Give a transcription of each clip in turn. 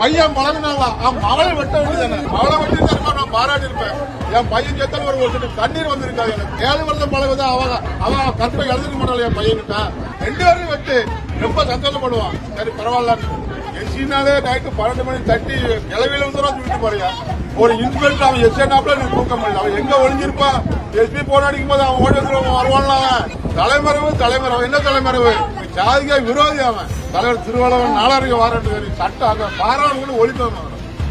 பையன் பழகினாங்களா அவன் மகளை வெட்ட வேண்டியதானே? மகளை வெட்டி தருமா நான் பாராட்டி இருப்பேன் என் பையன் செத்தல் ஒரு வருஷத்துக்கு கண்ணீர் வந்திருக்காது எனக்கு. ஏழு வருஷம் பழகுதா? அவன் அவன் கற்பை எழுதிட்டு மாட்டாள் என் பையனுக்கா ரெண்டு பேரும் வெட்டு ரொம்ப சந்தோஷப்படுவான். சரி பரவாயில்லன்னு எஸ்சினாலே நைட்டு பன்னெண்டு மணி தட்டி கிளவியில வந்து சொல்லிட்டு போறியா? ஒரு இன்ஸ்பெக்டர் அவன் எஸ்ஏ நீ தூக்க முடியல அவன் எங்க ஒளிஞ்சிருப்பான்? எஸ்பி போன் அடிக்கும் போது அவன் ஓடி வருவான்ல. தலைமறைவு தலைமறைவு என்ன தலைமறைவு? ஜாதிக விரோதி அவன். தலைவர் திருவள்ளுவன் நாலாயிரம் வாரண்டு சட்டம் அந்த பாராளுமன்ற ஒழிப்பவன்.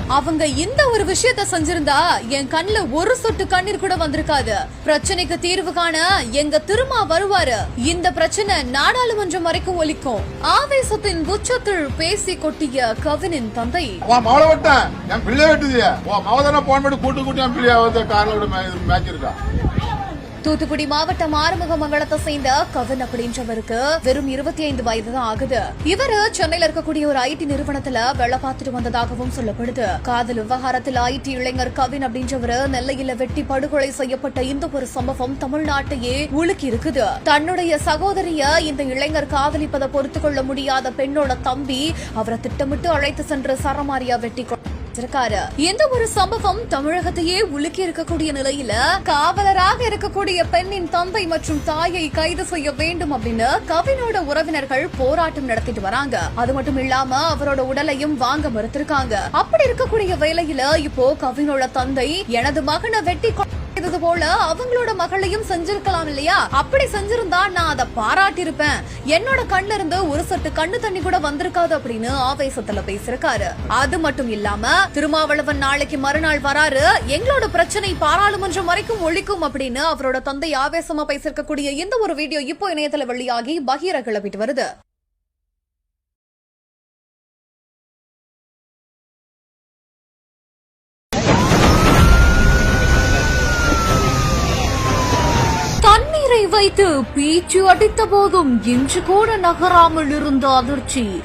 அவங்க இந்த ஒரு விஷயத்த செஞ்சிருந்தா என் கண்ணுல ஒரு சொட்டு கண்ணீர் கூட வந்திருக்காது. பிரச்சனைக்கு தீர்வு காண எங்க திருமா வருவாரு. இந்த பிரச்சனை நாடாளுமன்றம் வரைக்கும் ஒலிக்கும். ஆவேசத்தின் உச்சத்தில் பேசி கொட்டிய கவினின் தந்தை. விட்டேன். என் பிள்ளைய வெட்டுதியா. மவதான போன் பண்ணி கூட்டு கூட்டி என் பிள்ளைய வந்து கார்ல மேட்ச் இருக்கா தூத்துக்குடி மாவட்டம் ஆறுமுகமங்கலத்தை சேர்ந்த கவின் அப்படின்றவருக்கு வெறும் இருபத்தி ஐந்து வயது தான் ஆகுது. இவரு சென்னையில் இருக்கக்கூடிய ஒரு ஐடி நிறுவனத்துல வேலை பார்த்துட்டு வந்ததாகவும் சொல்லப்படுது. காதல் விவகாரத்தில் ஐடி இளைஞர் கவின் அப்படின்றவரு நெல்லையில வெட்டி படுகொலை செய்யப்பட்ட இந்த ஒரு சம்பவம் தமிழ்நாட்டையே உலுக்கி இருக்குது. தன்னுடைய சகோதரிய இந்த இளைஞர் காதலிப்பதை பொறுத்துக்கொள்ள முடியாத பெண்ணோட தம்பி அவரை திட்டமிட்டு அழைத்து சென்று சரமாரியா வெட்டி கொ- இருக்காரு இந்த ஒரு சம்பவம் தமிழகத்தையே உலுக்கி இருக்கக்கூடிய நிலையில காவலராக இருக்கக்கூடிய பெண்ணின் தந்தை மற்றும் தாயை கைது செய்ய வேண்டும் அப்படின்னு கவினோட உறவினர்கள் போராட்டம் நடத்திட்டு வராங்க. அது மட்டும் இல்லாம அவரோட உடலையும் வாங்க மறுத்திருக்காங்க. அப்படி இருக்கக்கூடிய வேலையில இப்போ கவினோட தந்தை எனது மகனை வெட்டி கொ- போல அவங்களோட மகளையும் செஞ்சிருக்கலாம் இல்லையா? அப்படி செஞ்சிருந்தா நான் அதை பாராட்டியிருப்பேன். என்னோட கண்ல இருந்து ஒரு சொட்டு கண்ணு தண்ணி கூட வந்திருக்காது அப்படின்னு ஆவேசத்துல பேசிருக்காரு அது மட்டும் இல்லாம திருமாவளவன் நாளைக்கு மறுநாள் வராரு. எங்களோட பிரச்சனை பாராளுமன்றம் வரைக்கும் ஒழிக்கும் அப்படின்னு அவரோட தந்தை ஆவேசமா பேசிருக்கக்கூடிய இந்த ஒரு வீடியோ இப்போ இணையத்துல வெளியாகி பகீர கிளப்பிட்டு வருது. வைத்து பீச்சு அடித்த போதும் இன்று கூட நகராமல் இருந்த அதிர்ச்சி.